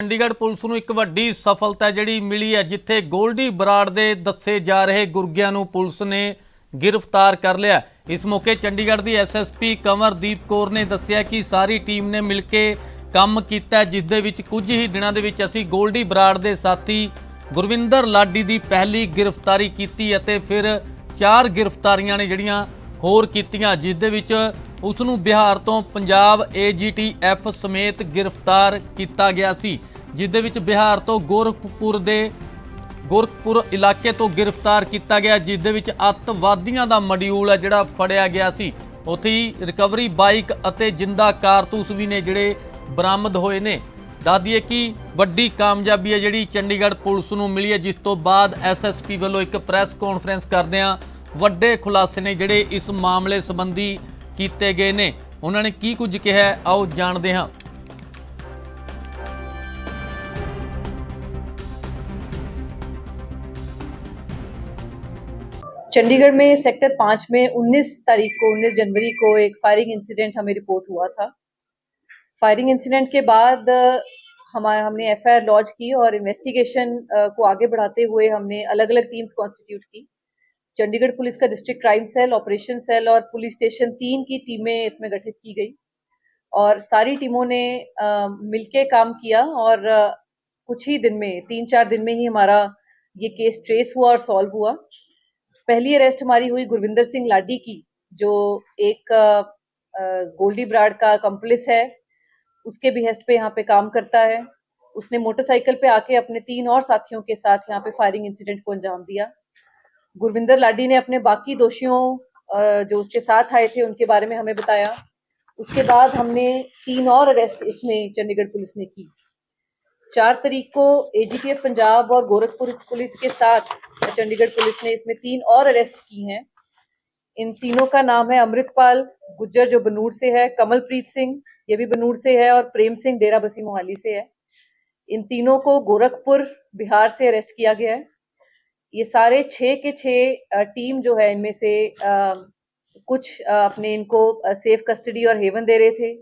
Chandigarh police ਨੂੰ ਇੱਕ ਵੱਡੀ ਸਫਲਤਾ ਜਿਹੜੀ ਮਿਲੀ ਹੈ, ਜਿੱਥੇ ਗੋਲਡੀ ਬਰਾੜ ਦੇ ਦੱਸੇ ਜਾ ਰਹੇ ਗੁਰਗਿਆਂ ਨੂੰ ਪੁਲਿਸ ਨੇ ਗ੍ਰਿਫਤਾਰ ਕਰ ਲਿਆ ਇਸ ਮੌਕੇ ਚੰਡੀਗੜ੍ਹ ਦੀ ਐਸਐਸਪੀ ਕਮਰਦੀਪ ਕੌਰ ਨੇ ਦੱਸਿਆ ਕਿ ਸਾਰੀ ਟੀਮ ਨੇ ਮਿਲ ਕੇ ਕੰਮ ਕੀਤਾ ਜਿਸ ਦੇ ਵਿੱਚ ਕੁਝ ਹੀ ਦਿਨਾਂ ਦੇ ਵਿੱਚ ਅਸੀਂ ਗੋਲਡੀ ਬਰਾੜ ਦੇ ਸਾਥੀ ਗੁਰਵਿੰਦਰ ਲਾਡੀ ਦੀ ਪਹਿਲੀ ਗ੍ਰਿਫਤਾਰੀ ਕੀਤੀ ਅਤੇ ਫਿਰ ਚਾਰ ਗ੍ਰਿਫਤਾਰੀਆਂ ਨੇ ਜਿਹੜੀਆਂ ਹੋਰ ਕੀਤੀਆਂ ਜਿਸ ਦੇ ਵਿੱਚ ਉਸ ਨੂੰ ਬਿਹਾਰ ਤੋਂ ਪੰਜਾਬ ਏਜੀਟੀਐਫ ਸਮੇਤ ਗ੍ਰਿਫਤਾਰ ਕੀਤਾ ਗਿਆ ਸੀ ਜਿਸ ਦੇ ਵਿੱਚ ਬਿਹਾਰ ਤੋਂ ਗੋਰਖਪੁਰ ਦੇ ਗੋਰਖਪੁਰ ਇਲਾਕੇ ਤੋਂ ਗ੍ਰਿਫਤਾਰ ਕੀਤਾ ਗਿਆ ਜਿਸ ਦੇ ਵਿੱਚ ਅੱਤਵਾਦੀਆਂ ਦਾ ਮੋਡਿਊਲ ਹੈ ਜਿਹੜਾ ਫੜਿਆ ਗਿਆ ਸੀ। ਉੱਥੇ ਹੀ ਰਿਕਵਰੀ ਬਾਈਕ ਅਤੇ ਜਿੰਦਾ ਕਾਰਤੂਸ ਵੀ ਨੇ ਜਿਹੜੇ ਬਰਾਮਦ ਹੋਏ ਨੇ। ਦੱਸ ਦਈਏ ਕਿ ਵੱਡੀ ਕਾਮਯਾਬੀ ਹੈ ਜਿਹੜੀ ਚੰਡੀਗੜ੍ਹ ਪੁਲਿਸ ਨੂੰ ਮਿਲੀ ਹੈ, ਜਿਸ ਤੋਂ ਬਾਅਦ ਐਸਐਸਪੀ ਵੱਲੋਂ ਇੱਕ ਪ੍ਰੈਸ ਕਾਨਫਰੰਸ ਕਰਦਿਆਂ ਵੱਡੇ ਖੁਲਾਸੇ ਨੇ ਜਿਹੜੇ ਇਸ ਮਾਮਲੇ ਸੰਬੰਧੀ ਕੀਤੇ ਗਏ ਨੇ ਉਹਨਾਂ ਨੇ ਕੀ ਕੁਝ ਕਿਹਾ ਹੈ, ਆਓ ਜਾਣਦੇ ਹਾਂ चंडीगढ़ में सेक्टर पाँच में 19 तारीख को 19 जनवरी को एक फायरिंग इंसिडेंट हमें रिपोर्ट हुआ था फायरिंग इंसिडेंट के बाद हमारे हमने एफआईआर लॉन्च की और इन्वेस्टिगेशन को आगे बढ़ाते हुए हमने अलग अलग टीम्स कॉन्स्टिट्यूट की चंडीगढ़ पुलिस का district crime cell operation cell और पुलिस स्टेशन तीन की टीमें इसमें गठित की गई। और सारी टीमों ने अ, मिलके काम किया और कुछ ही दिन में तीन चार दिन में ही हमारा ये केस ट्रेस हुआ और सॉल्व हुआ। पहली अरेस्ट हमारी हुई गुरविंदर सिंह लाडी की जो एक गोल्डी ब्राड का कंप्लिस है। उसके बिहेस्ट पे यहाँ पे काम करता है। उसने मोटरसाइकिल पे आके अपने तीन और साथियों के साथ यहाँ पे फायरिंग इंसिडेंट को अंजाम दिया। गुरविंदर लाडी ने अपने बाकी दोषियों जो उसके साथ आए थे, उनके बारे में हमें बताया। उसके बाद हमने तीन और अरेस्ट इसमें चंडीगढ़ पुलिस ने की। चार तारीख को एजीटीएफ पंजाब और गोरखपुर पुलिस के साथ चंडीगढ़ पुलिस ने इसमें तीन और अरेस्ट की हैं। इन तीनों का नाम है अमृतपाल, गुज्जर जो बनूर से है, कमलप्रीत सिंह, ये भी बनूर से है, और प्रेम सिंह डेरा बसी मोहाली से है। इन तीनों को गोरखपुर, बिहार से अरेस्ट किया गया है। ये सारे छः के छः टीम जो है इनमें से कुछ अपने इनको सेफ़ कस्टडी और हेवन दे रहे थे,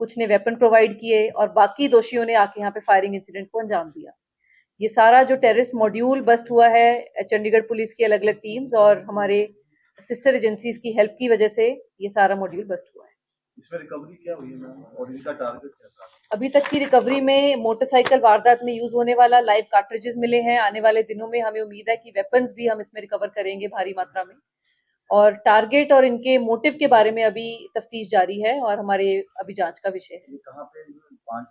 कुछ ने वेपन प्रोवाइड किए और बाकी दोषियों ने आके यहाँ पे फायरिंग इंसिडेंट को अंजाम दिया। ये सारा जो टेररिस्ट मॉड्यूल बस्ट हुआ है, चंडीगढ़ पुलिस की अलग अलग टीम्स और हमारे सिस्टर एजेंसीज की हेल्प की वजह से ये सारा मॉड्यूल बस्ट हुआ है। इसमें रिकवरी क्या हुई मैम? और इनका टारगेट क्या था? अभी तक की रिकवरी में मोटरसाइकिल वारदात में यूज़ होने वाला लाइव कार्ट्रिजेस मिले हैं। आने वाले दिनों में हमें उम्मीद है कि वेपन्स भी हम इसमें रिकवर करेंगे भारी मात्रा में। और टारगेट और इनके मोटिव के बारे में अभी तफ्तीश जारी है और हमारे अभी जाँच का विषय है। कहाँ पे पाँच